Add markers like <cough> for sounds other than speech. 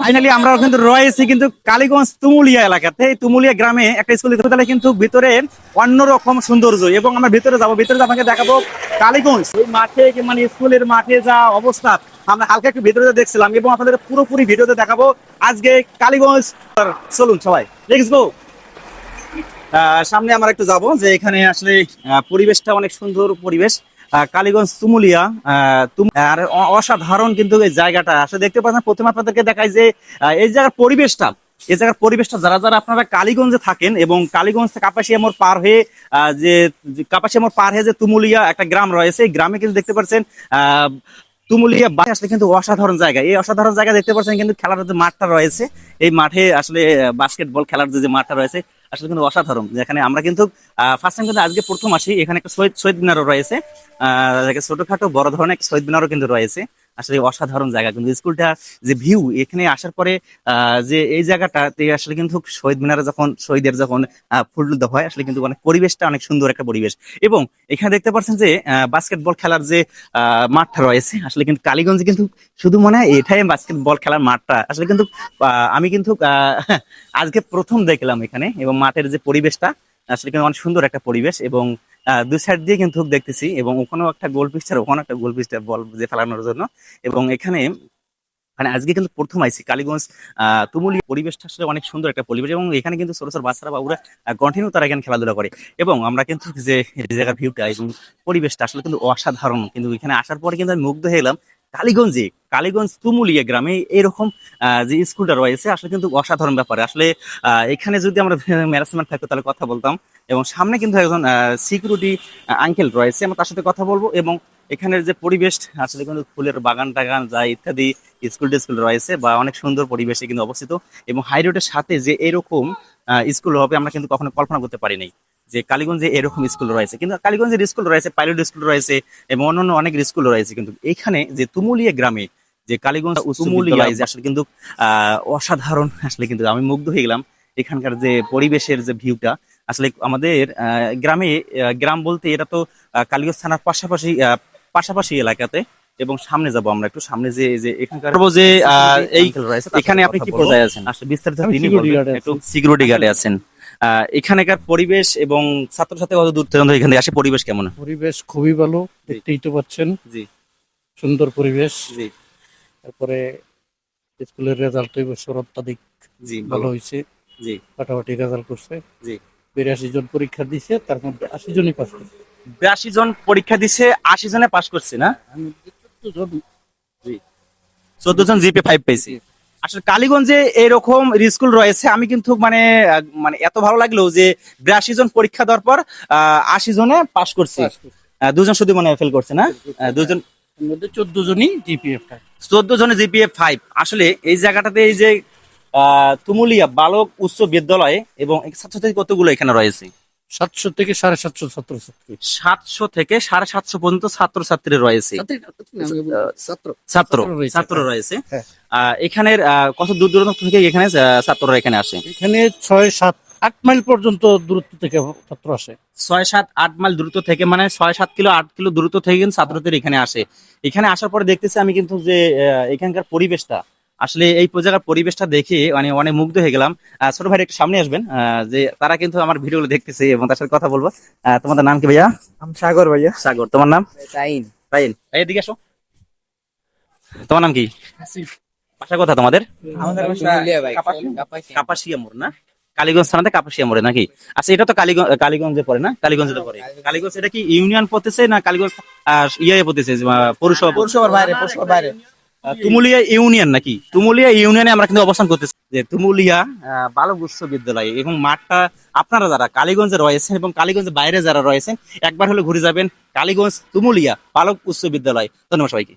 Finally আমরা কিন্তু রয়েছি কিন্তু কালীগঞ্জ তুমুলিয়া এলাকাতে। এই তুমুলিয়া গ্রামে একটা স্কুল দিতে তাহলে কিন্তু ভিতরে অন্যরকম সৌন্দর্য এবং আমরা ভিতরে যাব, ভিতরে আপনাকে দেখাবো কালীগঞ্জ। এই মাঠে মানে স্কুলের মাঠে যা অবস্থা, আমরা হালকা একটু ভিতরে দেখছিলাম এবং আপনাদের পুরোপুরি ভিডিওতে দেখাবো আজকে কালীগঞ্জ চলুন সবাই। লেটস সামনে আমরা একটু যাব যে এখানে আসলে পরিবেশটা অনেক সুন্দর পরিবেশ। কালীগঞ্জ তুমুলিয়া আর অসাধারণ কিন্তু এই জায়গাটা। আসলে দেখতে পাচ্ছেন, প্রথমে আপনাদেরকে দেখাই যে এই জায়গার পরিবেশটা, এই জায়গার পরিবেশটা, যারা যারা আপনারা কালীগঞ্জে থাকেন এবং কালীগঞ্জ থেকে কাপাসিয়ামোর পার হয়ে যে যে কাপাসিয়ামোর পার হয়ে যে তুমুলিয়া একটা গ্রাম রয়েছে, এই গ্রামে কিন্তু দেখতে পাচ্ছেন তুমুলিয়া বাসে আসলে কিন্তু অসাধারণ জায়গা। এই অসাধারণ জায়গা দেখতে পাচ্ছেন কিন্তু খেলার যে মাঠটা রয়েছে, এই মাঠে আসলে বাস্কেটবল খেলার যে মাঠটা রয়েছে আসলে কিন্তু অসাধারণ। যেখানে আমরা কিন্তু ফার্স্ট টাইম কিন্তু আজকে প্রথম আসি। এখানে একটা শহীদ শহীদ মিনারও রয়েছে। আহ, ছোটখাটো বড় ধরনের শহীদ মিনারও কিন্তু রয়েছে। আসলে অসাধারণ জায়গা। কিন্তু স্কুলটা যে ভিউ এখানে আসার পরে যে এই জায়গাটাতে আসলে কিন্তু শহীদ মিনারে যখন, শহীদের যখন ফুল হয়, আসলে কিন্তু অনেক পরিবেশটা অনেক সুন্দর একটা পরিবেশ। এবং এখানে দেখতে পাচ্ছেন যে বাস্কেটবল খেলার যে মাঠটা রয়েছে, আসলে কিন্তু কালীগঞ্জে কিন্তু শুধু মনে হয় এটাই বাস্কেটবল খেলার মাঠটা। আসলে কিন্তু আমি কিন্তু আজকে প্রথম দেখলাম এখানে এবং মাঠের যে পরিবেশটা, আসলে কিন্তু অনেক সুন্দর একটা পরিবেশ এবং দুই সাইড দিয়ে কিন্তু দেখতেছি এবং ওখানেও একটা গোল পিস্টার ওখানে একটা গোল পিস্টার বল যে ফেলানোর জন্য। এবং এখানে মানে আজকে কিন্তু প্রথম আইসি, কালীগঞ্জ তুমুলি পরিবেশটা আসলে অনেক সুন্দর একটা পরিবেশ এবং এখানে কিন্তু ছোট ছোট বাচ্চারা বাবুরা কন্টিনিউ তারা এখানে খেলাধুলা করে। এবং আমরা কিন্তু যে জায়গার ভিউটা এবং পরিবেশটা আসলে কিন্তু অসাধারণ। কিন্তু এখানে আসার পরে কিন্তু আমি মুগ্ধ হয়ে গেলাম কালীগঞ্জে, কালীগঞ্জ তুমুলিয়া গ্রামে এরকম যে স্কুলটা রয়েছে, আসলে কিন্তু অসাধারণ ব্যাপার। আসলে এখানে যদি আমরা <laughs> ম্যানেজমেন্ট থাকতো তাহলে কথা বলতাম। এবং সামনে কিন্তু একজন সিকিউরিটি আঙ্কেল রয়েছে, আমরা তার সাথে কথা বলব। এবং এখানের যে পরিবেশ, আসলে কিন্তু ফুলের বাগান টাগান যা ইত্যাদি স্কুল টিস্কুল রয়েছে বা অনেক সুন্দর পরিবেশে কিন্তু অবস্থিত। এবং হাই রোডের সাথে যে এরকম স্কুল হবে, আমরা কিন্তু কখনো কল্পনা করতে পারি নাই। যে কালীগঞ্জে এরকম স্কুল রয়েছে। কিন্তু কালীগঞ্জের স্কুল রয়েছে পাইলট স্কুল রয়েছে এবং অন্যান্য অনেক স্কুল রয়েছে। কিন্তু এখানে যে তুমুলিয়া গ্রামে যে কালীগঞ্জ তুমুলিয়া যে আসলে কিন্তু আহ অসাধারণ <laughs> আসলে কিন্তু আমি মুগ্ধ হয়ে গেলাম। এখানকার যে পরিবেশের যে ভিউটা আসলে আমাদের গ্রামে গ্রাম বলতে এটা তো কালীগঞ্জ থানার পাশাপাশি পাশাপাশি এলাকাতে এবং সামনে যাব আমরা একটু। সামনে যে যে এখানকার যে এই এখানে আপনি কি পর্যায়ে আছেন? আসলে বিস্তারিত তিনি একটু সিকিউরিটি গার্ডে আছেন। এখানকার পরিবেশ এবং ছাত্রছাত্রী কত দূর থেকে এখানে আসে? পরিবেশ কেমন? পরিবেশ খুবই ভালো দেখতেই তো পাচ্ছেন। জি। সুন্দর পরিবেশ। জি। তারপরে স্কুলের রেজাল্ট এই বছর অত্যাধিক। জি ভালো হয়েছে জি। ফাটাফাটি রেজাল্ট করছে। জি। বিরাশি জন পরীক্ষা দিছে তার মধ্যে আশি জনই পাস করছে। বিরাশি জন পরীক্ষা দিছে আশি জনে পাশ করছে না? জন। চোদ্দ জন জিপি ফাইভ পেয়েছি আসলে কালীগঞ্জে এরকম স্কুল রয়েছে। আমি কিন্তু মানে মানে এত ভালো লাগল যে বিরাশি জন পরীক্ষা দেওয়ার পর আশি জনে পাশ করছে। দুজন শুধু মনে ফেল করছে না? দুজন মধ্যে চোদ্দ জনই জিপিএফ চোদ্দ জনে জিপিএ ফাইভ আসলে এই জায়গাটাতে এই যে আহ, তুমুলিয়া বালক উচ্চ বিদ্যালয়ে এবং ছাত্রছাত্রী কতগুলো এখানে রয়েছে? সাতশো থেকে সাড়ে সাতশো ছাত্র ছাত্রী সাতশো থেকে সাড়ে সাতশো পর্যন্ত ছাত্রছাত্রী রয়েছে। ছাত্র। ছাত্র রয়েছে। ছাত্র হ্যাঁ। আহ, এখানের আহ, কত দূর দূরান্ত থেকে এখানে ছাত্ররা এখানে আসে? এখানে ছয় সাত আট মাইল পর্যন্ত দূরত্ব থেকে ছাত্র আসে। ছয় সাত আট মাইল দূরত্ব থেকে মানে ছয় সাত কিলো আট কিলো দূরত্ব থেকে কিন্তু ছাত্রদের এখানে আসে। এখানে আসার পরে দেখতেছি আমি কিন্তু যে আহ, এখানকার পরিবেশটা আসলে এই জায়গার পরিবেশটা দেখে মানে অনেক মুগ্ধ হয়ে গেলাম। ছোট ভাই একটু সামনে আসবেন। যে তারা কিন্তু আমার ভিডিওগুলো দেখতেছে এবং তার সাথে কথা বলব। তোমাদের নাম কি ভাইয়া? আমি সাগর ভাইয়া। সাগর। তোমার নাম? রাইন ভাই এদিকে আসো। তোমার নাম কি? বাসা কথা তোমাদের? কাপাসিয়া। মোড় না? কালীগঞ্জ থানাতে কাপাসিয়া মোড়ে নাকি? আচ্ছা এটা তো কালীগঞ্জ কালীগঞ্জে পড়ে না? কালীগঞ্জে তো পড়ে। কালীগঞ্জ। এটা কি ইউনিয়ন পড়তেছে না কালীগঞ্জ ইয়ে পড়তেছে পৌরসভা পৌরসভার বাইরে পৌরসভার বাইরে। তুমুলিয়া ইউনিয়ন নাকি? তুমুলিয়া ইউনিয়নে আমরা কিন্তু অবস্থান করতেছি। যে তুমুলিয়া বালক উচ্চ বিদ্যালয় এবং মাঠটা আপনারা যারা কালীগঞ্জে রয়েছেন এবং কালীগঞ্জের বাইরে যারা রয়েছেন, একবার হলে ঘুরে যাবেন কালীগঞ্জ তুমুলিয়া বালক উচ্চ বিদ্যালয়। ধন্যবাদ সবাইকে।